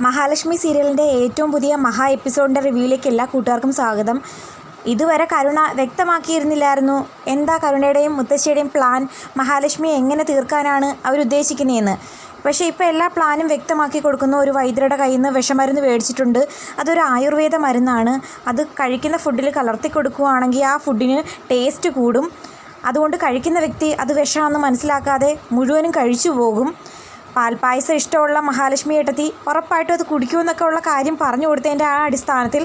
മഹാലക്ഷ്മി സീരിയലിന്റെ ഏറ്റവും പുതിയ മഹാ എപ്പിസോഡിന്റെ റിവ്യൂയിലേക്ക് എല്ലാ കൂട്ടുകാർക്കും സ്വാഗതം. ഇതുവരെ കരുണ വ്യക്തമാക്കിയിരുന്നില്ലായിരുന്നു. എന്താ കരുണയുടെയും മുത്തശ്ശിയുടെയും പ്ലാൻ മഹാലക്ഷ്മി എങ്ങനെ തീർക്കാനാണ് അവരുദ്ദേശിക്കുന്നതെന്ന് പക്ഷേ ഇപ്പോൾ എല്ലാ പ്ലാനും വ്യക്തമാക്കി കൊടുക്കുന്ന ഒരു വൈദ്യരുടെ കയ്യിൽ നിന്ന് വിഷമരുന്ന് മേടിച്ചിട്ടുണ്ട്. അതൊരു ആയുർവേദ മരുന്നാണ്. അത് കഴിക്കുന്ന ഫുഡിൽ കലർത്തി കൊടുക്കുകയാണെങ്കിൽ ആ ഫുഡിന് ടേസ്റ്റ് കൂടും. അതുകൊണ്ട് കഴിക്കുന്ന വ്യക്തി അത് വിഷമാണെന്ന് മനസ്സിലാക്കാതെ മുഴുവനും കഴിച്ചു പോകും. പാൽപ്പായസം ഇഷ്ടമുള്ള മഹാലക്ഷ്മി ഏട്ടത്തി ഉറപ്പായിട്ടും അത് കുടിക്കുമെന്നൊക്കെ ഉള്ള കാര്യം പറഞ്ഞു കൊടുത്തതിന്റെ ആ അടിസ്ഥാനത്തിൽ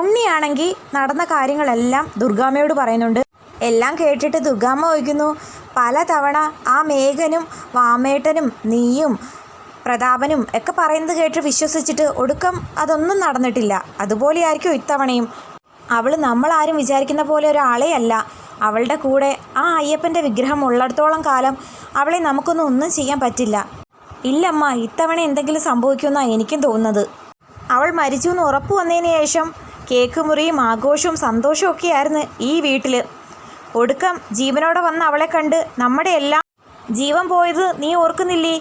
ഉണ്ണിയാണെങ്കിൽ നടന്ന കാര്യങ്ങളെല്ലാം ദുർഗാമ്മയോട് പറയുന്നുണ്ട്. എല്ലാം കേട്ടിട്ട് ദുർഗാമ്മ ചോദിക്കുന്നു പല തവണ ആ മേഘനും വാമേട്ടനും നീയും പ്രതാപനും ഒക്കെ പറയുന്നത് കേട്ട് വിശ്വസിച്ചിട്ട് ഒടുക്കം അതൊന്നും നടന്നിട്ടില്ല. അതുപോലെയായിരിക്കും ഇത്തവണയും. അവൾ നമ്മളാരും വിചാരിക്കുന്ന പോലെ ഒരാളെ അല്ല. അവളുടെ കൂടെ ആ അയ്യപ്പന്റെ വിഗ്രഹം ഉള്ളിടത്തോളം കാലം അവളെ നമുക്കൊന്നും ഒന്നും ചെയ്യാൻ പറ്റില്ല. ഇല്ലമ്മ ഇത്തവണ എന്തെങ്കിലും സംഭവിക്കുമെന്നാണ് എനിക്കും തോന്നുന്നത്. അവൾ മരിച്ചു എന്ന് ഉറപ്പ് വന്നതിന് ശേഷം കേക്ക് മുറിയും ആഘോഷവും സന്തോഷവും ഒക്കെയായിരുന്നു ഈ വീട്ടിൽ ഒടുക്കം ജീവനോടെ വന്ന അവളെ കണ്ട് നമ്മുടെ എല്ലാം ജീവൻ പോയത് നീ ഓർക്കുന്നില്ലേ?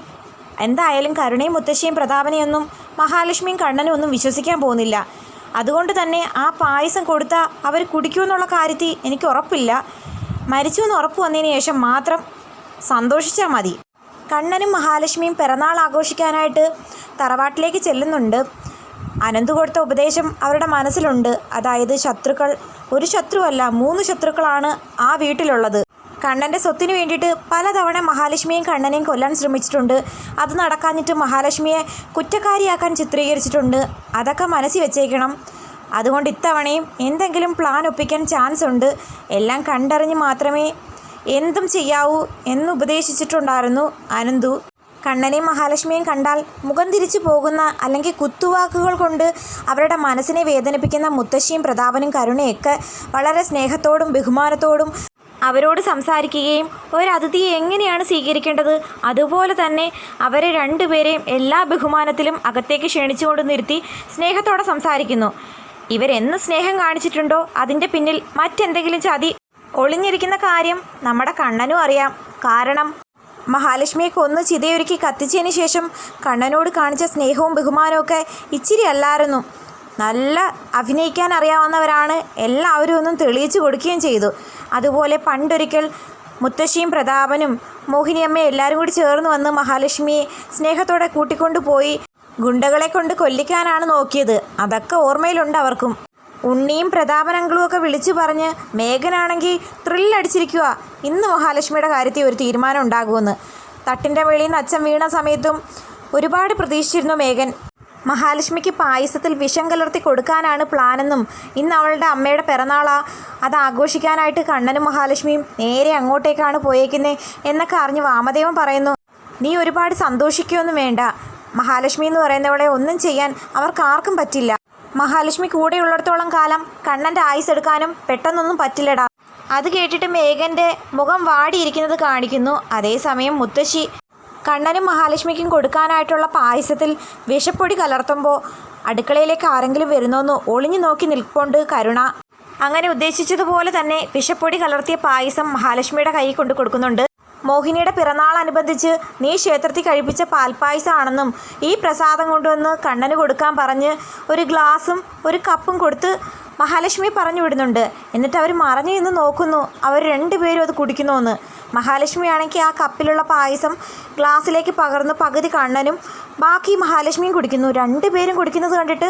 എന്തായാലും കരുണയും മുത്തശ്ശിയും പ്രതാപനെയൊന്നും മഹാലക്ഷ്മിയും കണ്ണനും ഒന്നും വിശ്വസിക്കാൻ പോകുന്നില്ല. അതുകൊണ്ട് തന്നെ ആ പായസം കൊടുത്താൽ അവർ കുടിക്കുമെന്നുള്ള കാര്യത്തിൽ എനിക്ക് ഉറപ്പില്ല. മരിച്ചു എന്ന് ഉറപ്പ് വന്നതിന് ശേഷം മാത്രം സന്തോഷിച്ചാൽ മതി. കണ്ണനും മഹാലക്ഷ്മിയും പിറന്നാൾ ആഘോഷിക്കാനായിട്ട് തറവാട്ടിലേക്ക് ചെല്ലുന്നുണ്ട്. അനന്ത് കൊടുത്ത ഉപദേശം അവരുടെ മനസ്സിലുണ്ട്. അതായത് ശത്രുക്കൾ ഒരു ശത്രുവല്ല മൂന്ന് ശത്രുക്കളാണ് ആ വീട്ടിലുള്ളത്. കണ്ണന്റെ സ്വത്തിന് വേണ്ടിയിട്ട് പലതവണ മഹാലക്ഷ്മിയും കണ്ണനെയും കൊല്ലാൻ ശ്രമിച്ചിട്ടുണ്ട്. അത് നടക്കാഞ്ഞിട്ട് മഹാലക്ഷ്മിയെ കുറ്റക്കാരിയാക്കാൻ ചിത്രീകരിച്ചിട്ടുണ്ട്. അതൊക്കെ മനസ്സിൽ വെച്ചേക്കണം. അതുകൊണ്ട് ഇത്തവണയും എന്തെങ്കിലും പ്ലാൻ ഒപ്പിക്കാൻ ചാൻസ് ഉണ്ട്. എല്ലാം കണ്ടറിഞ്ഞ് മാത്രമേ എന്തും ചെയ്യാവൂ എന്ന് ഉപദേശിച്ചിട്ടുണ്ടായിരുന്നു അനന്തു. കണ്ണനെയും മഹാലക്ഷ്മിയും കണ്ടാൽ മുഖം തിരിച്ചു പോകുന്ന അല്ലെങ്കിൽ കുത്തുവാക്കുകൾ കൊണ്ട് അവരുടെ മനസ്സിനെ വേദനിപ്പിക്കുന്ന മുത്തശ്ശിയും പ്രതാപനും കരുണയൊക്കെ വളരെ സ്നേഹത്തോടും ബഹുമാനത്തോടും അവരോട് സംസാരിക്കുകയും ഒരതിഥിയെ എങ്ങനെയാണ് സ്വീകരിക്കേണ്ടത്? അതുപോലെ തന്നെ അവരെ രണ്ടുപേരെയും എല്ലാ ബഹുമാനത്തിലും അകത്തേക്ക് ക്ഷണിച്ചുകൊണ്ട് നിർത്തി സ്നേഹത്തോടെ സംസാരിക്കുന്നു. ഇവരെന്ന് സ്നേഹം കാണിച്ചിട്ടുണ്ടോ? അതിന്റെ പിന്നിൽ മറ്റെന്തെങ്കിലും ചതി ഒളിഞ്ഞിരിക്കുന്ന കാര്യം നമ്മുടെ കണ്ണനും അറിയാം. കാരണം മഹാലക്ഷ്മിയെ കൊന്ന് ചിതയൊരുക്കി കത്തിച്ചതിന് ശേഷം കണ്ണനോട് കാണിച്ച സ്നേഹവും ബഹുമാനവും ഇച്ചിരി അല്ലായിരുന്നു. നല്ല അഭിനയിക്കാൻ അറിയാവുന്നവരാണ് എല്ലാവരും ഒന്നും തെളിയിച്ചു കൊടുക്കുകയും ചെയ്തു. അതുപോലെ പണ്ടൊരിക്കൽ മുത്തശ്ശിയും പ്രതാപനും മോഹിനിയമ്മയും എല്ലാവരും കൂടി ചേർന്ന് വന്ന് മഹാലക്ഷ്മിയെ സ്നേഹത്തോടെ കൂട്ടിക്കൊണ്ടുപോയി ഗുണ്ടകളെ കൊണ്ട് കൊല്ലിക്കാനാണ് നോക്കിയത്. അതൊക്കെ ഓർമ്മയിലുണ്ട് അവർക്കും. ഉണ്ണിയും പ്രതാപനങ്ങളും ഒക്കെ വിളിച്ചു പറഞ്ഞ് മേഘനാണെങ്കിൽ ത്രില്ലടിച്ചിരിക്കുക ഇന്ന് മഹാലക്ഷ്മിയുടെ കാര്യത്തിൽ ഒരു തീരുമാനം ഉണ്ടാകുമെന്ന്. തട്ടിന്റെ വെളിയിൽ നിന്ന് അച്ഛൻ വീണ സമയത്തും ഒരുപാട് പ്രതീക്ഷിച്ചിരുന്നു മേഘൻ. മഹാലക്ഷ്മിക്ക് പായസത്തിൽ വിഷം കലർത്തി കൊടുക്കാനാണ് പ്ലാനെന്നും ഇന്ന് അവളുടെ അമ്മയുടെ പിറന്നാളാ. അത് ആഘോഷിക്കാനായിട്ട് കണ്ണനും മഹാലക്ഷ്മിയും നേരെ അങ്ങോട്ടേക്കാണ് പോയേക്കുന്നത് എന്നൊക്കെ അറിഞ്ഞ് വാമദേവൻ പറയുന്നു. നീ ഒരുപാട് സന്തോഷിക്കുകയൊന്നും വേണ്ട. മഹാലക്ഷ്മി എന്ന് പറയുന്നവളെ ഒന്നും ചെയ്യാൻ അവർക്ക് ആർക്കും പറ്റില്ല. മഹാലക്ഷ്മി കൂടെയുള്ളിടത്തോളം കാലം കണ്ണന്റെ ആയുസ് എടുക്കാനും പെട്ടെന്നൊന്നും പറ്റില്ലടാ. അത് കേട്ടിട്ട് മേഘന്റെ മുഖം വാടിയിരിക്കുന്നത് കാണിക്കുന്നു. അതേസമയം മുത്തശ്ശി കണ്ണനും മഹാലക്ഷ്മിക്കും കൊടുക്കാനായിട്ടുള്ള പായസത്തിൽ വിഷപ്പൊടി കലർത്തുമ്പോൾ അടുക്കളയിലേക്ക് ആരെങ്കിലും വരുന്നോന്ന് ഒളിഞ്ഞു നോക്കി നിൽപ്പുണ്ട് കരുണ. അങ്ങനെ ഉദ്ദേശിച്ചതുപോലെ തന്നെ വിഷപ്പൊടി കലർത്തിയ പായസം മഹാലക്ഷ്മിയുടെ കൈ കൊണ്ട് കൊടുക്കുന്നുണ്ട്. മോഹിനിയുടെ പിറന്നാളനുബന്ധിച്ച് നീ ക്ഷേത്രത്തിൽ കഴിപ്പിച്ച പാൽപ്പായസമാണെന്നും ഈ പ്രസാദം കൊണ്ടുവന്ന് കണ്ണന് കൊടുക്കാൻ പറഞ്ഞ് ഒരു ഗ്ലാസും ഒരു കപ്പും കൊടുത്ത് മഹാലക്ഷ്മി പറഞ്ഞു വിടുന്നുണ്ട്. എന്നിട്ട് അവർ മറഞ്ഞു നിന്ന് നോക്കുന്നു. അവർ രണ്ടുപേരും അത് കുടിക്കുന്നുവെന്ന് മഹാലക്ഷ്മി ആണെങ്കിൽ ആ കപ്പിലുള്ള പായസം ഗ്ലാസ്സിലേക്ക് പകർന്ന് പകുതി കണ്ണനും ബാക്കി മഹാലക്ഷ്മിയും കുടിക്കുന്നു. രണ്ട് പേരും കുടിക്കുന്നത് കണ്ടിട്ട്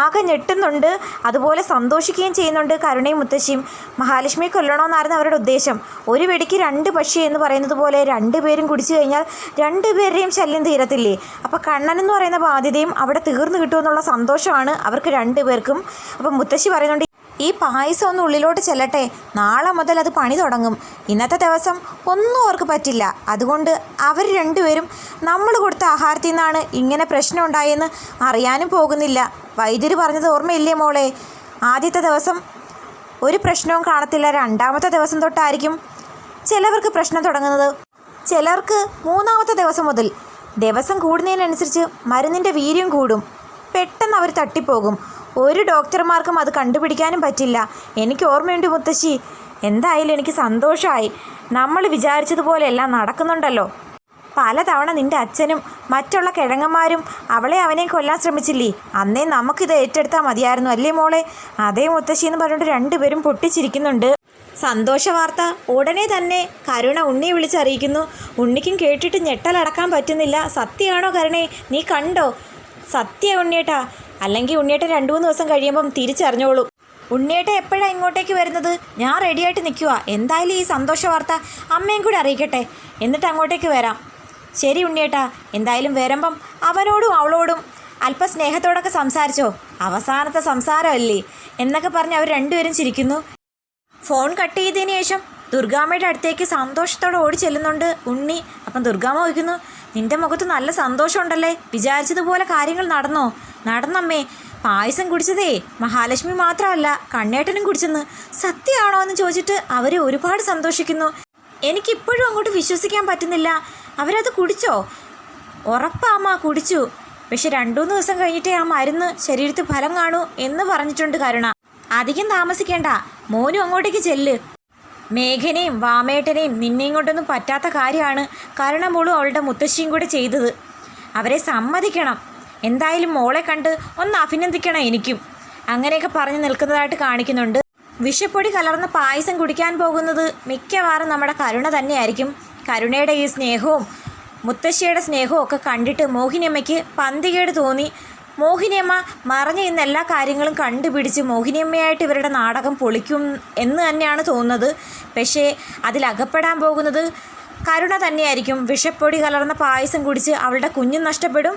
ആകെ ഞെട്ടുന്നുണ്ട്. അതുപോലെ സന്തോഷിക്കുകയും ചെയ്യുന്നുണ്ട് കരുണയും മുത്തശ്ശിയും. മഹാലക്ഷ്മിയെ കൊല്ലണമെന്നായിരുന്നു അവരുടെ ഉദ്ദേശം. ഒരു വെടിക്ക് രണ്ട് പക്ഷി എന്ന് പറയുന്നത് പോലെ രണ്ട് പേരും കുടിച്ചു കഴിഞ്ഞാൽ രണ്ടുപേരുടെയും ശല്യം തീരത്തില്ലേ? അപ്പോൾ കണ്ണൻ എന്ന് പറയുന്ന ബാധ്യതയും അവിടെ തീർന്നു കിട്ടുമെന്നുള്ള സന്തോഷമാണ് അവർക്ക് രണ്ടുപേർക്കും അപ്പം മുത്തശ്ശി പറയുന്നുണ്ട് ഈ പായസം ഒന്ന് ഉള്ളിലോട്ട് ചെല്ലട്ടെ. നാളെ മുതൽ അത് പണി തുടങ്ങും. ഇന്നത്തെ ദിവസം ഒന്നും അവർക്ക് പറ്റില്ല. അതുകൊണ്ട് അവർ രണ്ടുപേരും നമ്മൾ കൊടുത്ത ആഹാരത്തിൽ നിന്നാണ് ഇങ്ങനെ പ്രശ്നം ഉണ്ടായെന്ന് അറിയാനും പോകുന്നില്ല. വൈദ്യർ പറഞ്ഞത് ഓർമ്മയില്ലേ മോളെ? ആദ്യത്തെ ദിവസം ഒരു പ്രശ്നവും കാണത്തില്ല. രണ്ടാമത്തെ ദിവസം തൊട്ടായിരിക്കും ചിലവർക്ക് പ്രശ്നം തുടങ്ങുന്നത്. ചിലർക്ക് മൂന്നാമത്തെ ദിവസം മുതൽ. ദിവസം കൂടുന്നതിനനുസരിച്ച് മരുന്നിന്റെ വീര്യം കൂടും. പെട്ടെന്ന് അവർ തട്ടിപ്പോകും. ഒരു ഡോക്ടർമാർക്കും അത് കണ്ടുപിടിക്കാനും പറ്റില്ല. എനിക്ക് ഓർമ്മയുണ്ട് മുത്തശ്ശി. എന്തായാലും എനിക്ക് സന്തോഷമായി നമ്മൾ വിചാരിച്ചതുപോലെ എല്ലാം നടക്കുന്നുണ്ടല്ലോ. പലതവണ നിന്റെ അച്ഛനും മറ്റുള്ള കിഴങ്ങന്മാരും അവളെ അവനെ കൊല്ലാൻ ശ്രമിച്ചില്ലേ? അന്നേ നമുക്കിത് ഏറ്റെടുത്താൽ മതിയായിരുന്നു അല്ലേ മോളെ? അതേ മുത്തശ്ശി എന്ന് പറഞ്ഞിട്ട് രണ്ടുപേരും പൊട്ടിച്ചിരിക്കുന്നുണ്ട്. സന്തോഷ വാർത്ത ഉടനെ തന്നെ കരുണ ഉണ്ണിയെ വിളിച്ചറിയിക്കുന്നു. ഉണ്ണിക്കും കേട്ടിട്ട് ഞെട്ടലടക്കാൻ പറ്റുന്നില്ല. സത്യമാണോ കരുണേ? നീ കണ്ടോ? സത്യ ഉണ്ണിയേട്ടാ അല്ലെങ്കിൽ ഉണ്ണിയേട്ടൻ രണ്ടു മൂന്ന് ദിവസം കഴിയുമ്പം തിരിച്ചറിഞ്ഞോളൂ. ഉണ്ണിയേട്ട എപ്പോഴാണ് ഇങ്ങോട്ടേക്ക് വരുന്നത്? ഞാൻ റെഡിയായിട്ട് നിൽക്കുക എന്തായാലും ഈ സന്തോഷ വാർത്ത അമ്മയും കൂടി അറിയിക്കട്ടെ. എന്നിട്ട് അങ്ങോട്ടേക്ക് വരാം. ശരി ഉണ്ണിയേട്ടാ. എന്തായാലും വരുമ്പം അവനോടും അവളോടും അല്പ സ്നേഹത്തോടൊക്കെ സംസാരിച്ചോ. അവസാനത്തെ സംസാരമല്ലേ? എന്നൊക്കെ പറഞ്ഞ് അവർ രണ്ടുപേരും ചിരിക്കുന്നു. ഫോൺ കട്ട് ചെയ്തതിന് ശേഷം ദുർഗാമ്മയുടെ അടുത്തേക്ക് സന്തോഷത്തോടെ ഓടി ചെല്ലുന്നുണ്ട് ഉണ്ണി. അപ്പം ദുർഗാമ്മ ചോദിക്കുന്നു നിന്റെ മുഖത്ത് നല്ല സന്തോഷമുണ്ടല്ലേ? വിചാരിച്ചതുപോലെ കാര്യങ്ങൾ നടന്നോ? നടന്നമ്മേ പായസം കുടിച്ചതേ മഹാലക്ഷ്മി മാത്രമല്ല കണ്ണേട്ടനും കുടിച്ചെന്ന് സത്യമാണോ എന്ന് ചോദിച്ചിട്ട് അവരെ ഒരുപാട് സന്തോഷിക്കുന്നു. എനിക്കിപ്പോഴും അങ്ങോട്ട് വിശ്വസിക്കാൻ പറ്റുന്നില്ല. അവരത് കുടിച്ചോ? ഉറപ്പാമ്മ കുടിച്ചു. പക്ഷെ രണ്ടൂന്ന് ദിവസം കഴിഞ്ഞിട്ടേ ആ മരുന്ന് ശരീരത്തിൽ ഫലം കാണൂ എന്ന് പറഞ്ഞിട്ടുണ്ട് കരുണ. അധികം താമസിക്കേണ്ട. മോനും അങ്ങോട്ടേക്ക് ചെല്ല്. മേഘനയും വാമേട്ടനെയും നിന്നെയും കൊണ്ടൊന്നും പറ്റാത്ത കാര്യമാണ് കരുണ മോളും അവളുടെ മുത്തശ്ശിയും കൂടെ ചെയ്തത്. അവരെ സമ്മതിക്കണം. എന്തായാലും മോളെ കണ്ട് ഒന്ന് അഭിനന്ദിക്കണം എനിക്കും. അങ്ങനെയൊക്കെ പറഞ്ഞു നിൽക്കുന്നതായിട്ട് കാണിക്കുന്നുണ്ട്. വിഷപ്പൊടി കലർന്ന പായസം കുടിക്കാൻ പോകുന്നത് മിക്കവാറും നമ്മുടെ കരുണ തന്നെയായിരിക്കും. കരുണയുടെ ഈ സ്നേഹവും മുത്തശ്ശിയുടെ സ്നേഹവും ഒക്കെ കണ്ടിട്ട് മോഹിനിയമ്മയ്ക്ക് പന്തികേട് തോന്നി. മോഹിനിയമ്മ മറിഞ്ഞ ഇന്ന് എല്ലാ കാര്യങ്ങളും കണ്ടുപിടിച്ച് മോഹിനിയമ്മയായിട്ട് ഇവരുടെ നാടകം പൊളിക്കും എന്ന് തന്നെയാണ് തോന്നുന്നത്. പക്ഷേ അതിലകപ്പെടാൻ പോകുന്നത് കരുണ തന്നെയായിരിക്കും. വിഷപ്പൊടി കലർന്ന പായസം കുടിച്ച് അവളുടെ കുഞ്ഞും നഷ്ടപ്പെടും.